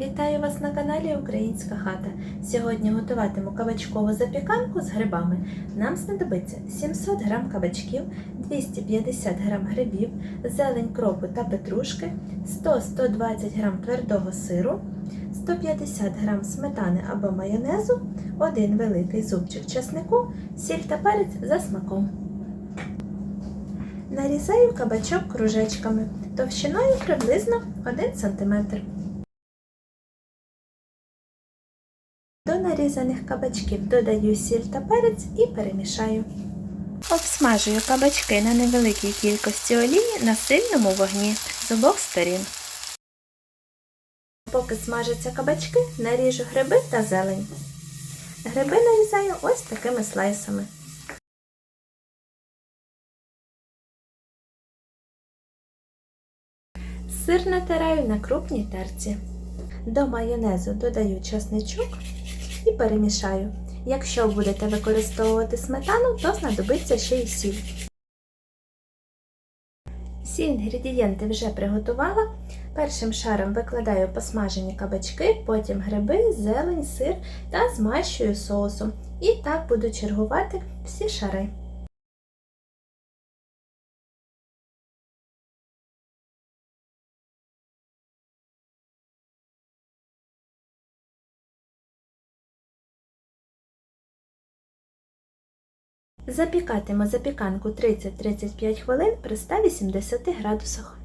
Вітаю вас на каналі Українська хата. Сьогодні готуватиму кабачкову запіканку з грибами. Нам знадобиться 700 г кабачків, 250 г грибів, зелень кропу та петрушки, 100-120 г твердого сиру, 150 г сметани або майонезу, один великий зубчик чеснику, сіль та перець за смаком. Нарізаю кабачок кружечками товщиною приблизно 1 см. До нарізаних кабачків додаю сіль та перець і перемішаю. Обсмажую кабачки на невеликій кількості олії на сильному вогні з обох сторін. Поки смажаться кабачки, наріжу гриби та зелень. Гриби нарізаю ось такими слайсами. Сир натираю на крупній терці. До майонезу додаю чесничок і перемішаю. Якщо будете використовувати сметану, то знадобиться ще й сіль. Всі інгредієнти вже приготувала. Першим шаром викладаю посмажені кабачки, потім гриби, зелень, сир та змащую соусом. І так буду чергувати всі шари. Запікатиму запіканку 30-35 хвилин при 180 градусах.